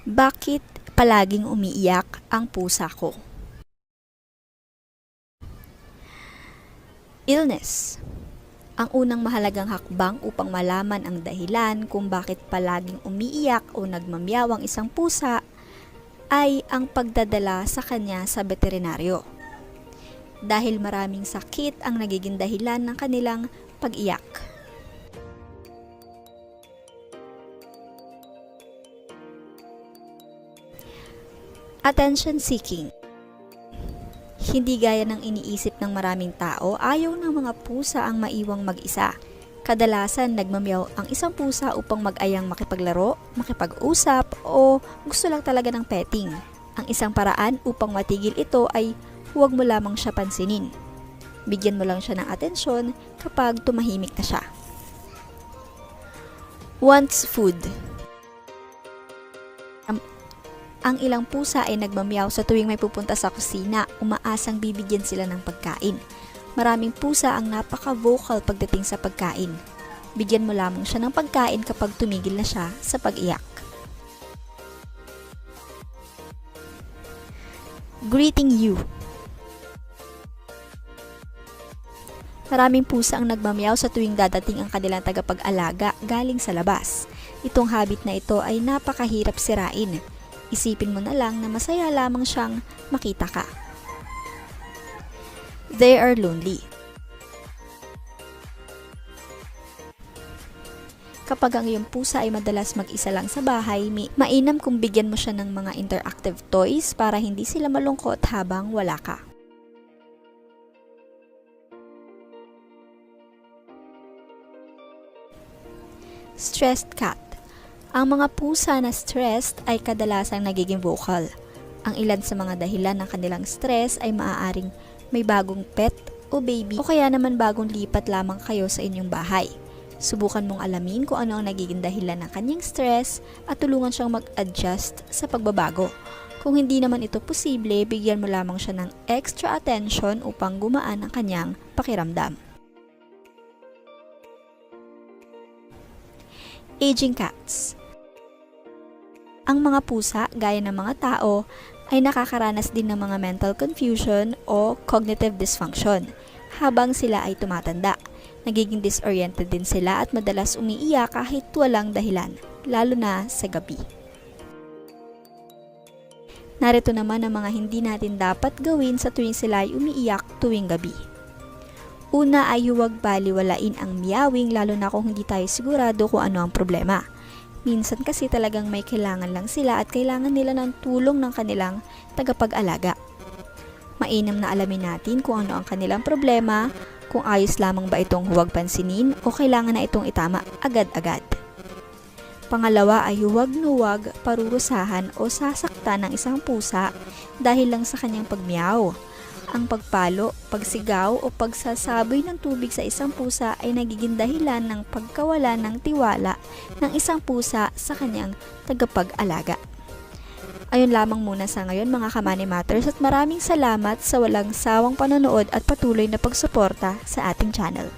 Bakit palaging umiiyak ang pusa ko? Illness. Ang unang mahalagang hakbang upang malaman ang dahilan kung bakit palaging umiiyak o nagmamyaw ang isang pusa ay ang pagdadala sa kanya sa veterinaryo. Dahil maraming sakit ang nagiging dahilan ng kanilang pag-iyak. Attention seeking. Hindi gaya ng iniisip ng maraming tao, ayaw ng mga pusa ang maiwang mag-isa. Kadalasan nagmamyaw ang isang pusa upang mag-ayang makipaglaro, makipag-usap o gusto lang talaga ng petting. Ang isang paraan upang matigil ito ay huwag mo lamang siya pansinin. Bigyan mo lang siya ng atensyon kapag tumahimik na siya. Wants food. Ang, ang ilang pusa ay nagmamyaw sa tuwing may pupunta sa kusina, umaasang bibigyan sila ng pagkain. Maraming pusa ang napaka-vocal pagdating sa pagkain. Bigyan mo lamang siya ng pagkain kapag tumigil na siya sa pag-iyak. Greeting you. Maraming pusa ang nagmamyaw sa tuwing dadating ang kanilang tagapag-alaga galing sa labas. Itong habit na ito ay napakahirap sirain. Isipin mo na lang na masaya lamang siyang makita ka. They are lonely. Kapag ang iyong pusa ay madalas mag-isa lang sa bahay, mainam kung bigyan mo siya ng mga interactive toys para hindi sila malungkot habang wala ka. Stressed cat. Ang mga pusa na stressed ay kadalasang nagiging vocal. Ang ilan sa mga dahilan ng kanilang stress ay maaaring may bagong pet o baby o kaya naman bagong lipat lamang kayo sa inyong bahay. Subukan mong alamin kung ano ang nagiging dahilan ng kanyang stress at tulungan siyang mag-adjust sa pagbabago. Kung hindi naman ito posible, bigyan mo lamang siya ng extra attention upang gumaan ang kanyang pakiramdam. Aging cats Ang mga pusa, gaya ng mga tao, ay nakakaranas din ng mga mental confusion o cognitive dysfunction habang sila ay tumatanda. Nagiging disoriented din sila at madalas umiiyak kahit walang dahilan, lalo na sa gabi. Narito naman ang mga hindi natin dapat gawin sa tuwing sila ay umiiyak tuwing gabi. Una ay huwag baliwalain ang miyawing lalo na kung hindi tayo sigurado kung ano ang problema. Minsan kasi talagang may kailangan lang sila at kailangan nila ng tulong ng kanilang tagapag-alaga. Mainam na alamin natin kung ano ang kanilang problema, kung ayos lamang ba itong huwag pansinin o kailangan na itong itama agad-agad. Pangalawa ay huwag na huwag parurusahan o sasaktan ng isang pusa dahil lang sa kanyang pagmiyaw. Ang pagpalo, pagsigaw o pagsasaboy ng tubig sa isang pusa ay nagiging dahilan ng pagkawala ng tiwala ng isang pusa sa kanyang tagapag-alaga. Ayun lamang muna sa ngayon mga Kamani Matters at maraming salamat sa walang sawang panonood at patuloy na pagsuporta sa ating channel.